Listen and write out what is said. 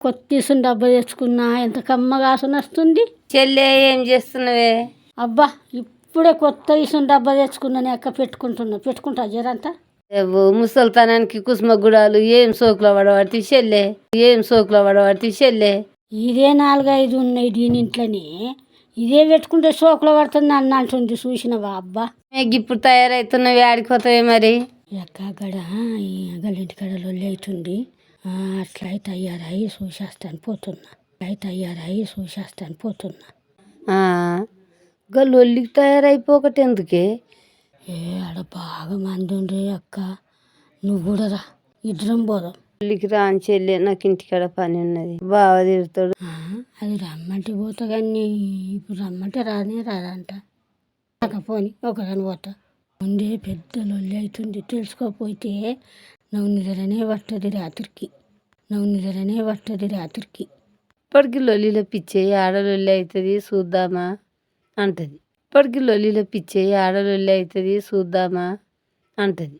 కొత్త తీసుకుని డబ్బా తెచ్చుకున్నా ఎంత కమ్మగాసన వస్తుంది చెల్లె ఏం చేస్తున్నావే? అబ్బా ఇప్పుడే కొత్త తీసుకుని డబ్బా తెచ్చుకున్నాను అక్క పెట్టుకుంటున్నా. పెట్టుకుంటా జరంతా. ఏవో ముసల్తనానికి కుసుమ గుడాలు ఏం సోకులో పడబడితే చెల్లె ఏం సోకులో పడబడితే చెల్లె. ఇదే నాలుగైదు ఉన్నాయి దీని ఇంట్లోనే. ఇదే పెట్టుకుంటే సోకులో పడుతుంది అన్న అంటుంది చూసినవా అబ్బా? మీకు ఇప్పుడు తయారవుతున్నవి ఆడికి పోతావే మరి. ఎక్క గడ లొల్లి అవుతుంది ఆ, అట్లా అయితే అయ్యారాయి చూసేస్తాను పోతున్నా. అయితే అయ్యారాయి చూసేస్తాను పోతున్నా. ఆ, గా లొల్లికి తయారైపోకటి ఎందుకే? ఏ ఆడ బాగా మంది ఉండే అక్క. నువ్వు కూడా రా. ఇద్దరం పోదాం. లొల్లికి రాని చెల్లె నాకు ఇంటికాడ పని ఉన్నది. బావ తిడతాడు. అది రమ్మంటే పోతా కానీ ఇప్పుడు రమ్మంటే రానే రాదంట. కాకపోని ఒకదాని పోతా. ముందే పెద్ద లొల్లి అవుతుంది. తెలుసుకోకపోతే నువ్వు నిద్రనే పట్టది రాత్రికి. నువ్వు నిద్రనే పట్టది రాత్రికి. ఇప్పటికి లొల్లిలో పిచ్చే ఆడ లొల్లి అవుతుంది చూద్దామా? అంటది. ఇప్పటికి లొల్లిలో పిచ్చే ఆడ లొల్లి అవుతుంది చూద్దామా? అంటది.